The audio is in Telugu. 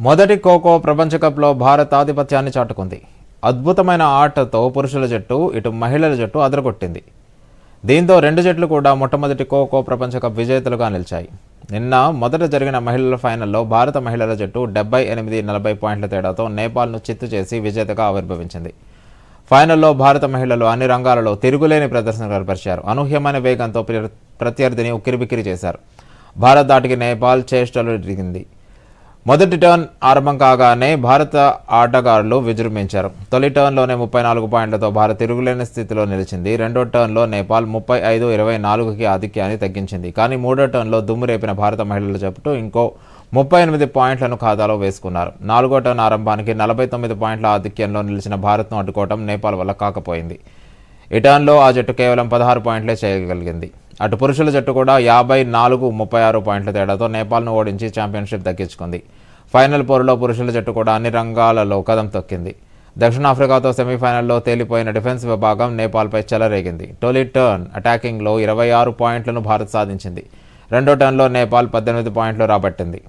మొదటి ఖోఖో ప్రపంచ కప్లో భారత్ ఆధిపత్యాన్ని చాటుకుంది. అద్భుతమైన ఆటతో పురుషుల జట్టు ఇటు మహిళల జట్టు అదరగొట్టింది. దీంతో రెండు జట్లు కూడా మొట్టమొదటి ఖోఖో ప్రపంచ కప్ విజేతలుగా నిలిచాయి. నిన్న మొదట జరిగిన మహిళల ఫైనల్లో భారత మహిళల జట్టు డెబ్బై ఎనిమిది నలభై పాయింట్ల తేడాతో నేపాల్ను చిత్తు చేసి విజేతగా ఆవిర్భవించింది. ఫైనల్లో భారత మహిళలు అన్ని రంగాలలో తిరుగులేని ప్రదర్శన కనపరిచారు అనూహ్యమైన వేగంతో ప్రత్యర్థిని ఉక్కిరిబిక్కిరి చేశారు. భారత్ దాటికి నేపాల్ చేష్టలు దిగింది. మొదటి టర్న్ ఆరంభం కాగానే భారత ఆటగాళ్ళు విజృంభించారు. తొలి టర్న్లోనే ముప్పై నాలుగు పాయింట్లతో భారత్ తిరుగులేని స్థితిలో నిలిచింది. రెండో టర్న్లో నేపాల్ ముప్పై ఐదు ఇరవై నాలుగుకి ఆధిక్యాన్ని తగ్గించింది. కానీ మూడో టర్న్లో దుమ్ము రేపిన భారత మహిళల జట్టు ఇంకో ముప్పై ఎనిమిది పాయింట్లను ఖాతాలో వేసుకున్నారు. నాలుగో టర్న్ ఆరంభానికి నలభై తొమ్మిది పాయింట్ల ఆధిక్యంలో నిలిచిన భారత్ను అడ్డుకోవడం నేపాల్ వల్ల కాకపోయింది. ఈ టర్న్లో ఆ జట్టు కేవలం పదహారు పాయింట్లే చేయగలిగింది. అటు పురుషుల జట్టు కూడా యాభై నాలుగు ముప్పై ఆరు పాయింట్ల తేడాతో నేపాల్ను ఓడించి ఛాంపియన్షిప్ దక్కించుకుంది. ఫైనల్ పోరులో పురుషుల జట్టు కూడా అన్ని రంగాలలో కదం తొక్కింది. దక్షిణాఫ్రికాతో సెమీఫైనల్లో తేలిపోయిన డిఫెన్స్ విభాగం నేపాల్పై చెలరేగింది. టోలీ టర్న్ అటాకింగ్లో ఇరవై ఆరు పాయింట్లను భారత్ సాధించింది. రెండో టర్న్లో నేపాల్ పద్దెనిమిది పాయింట్లు రాబట్టింది.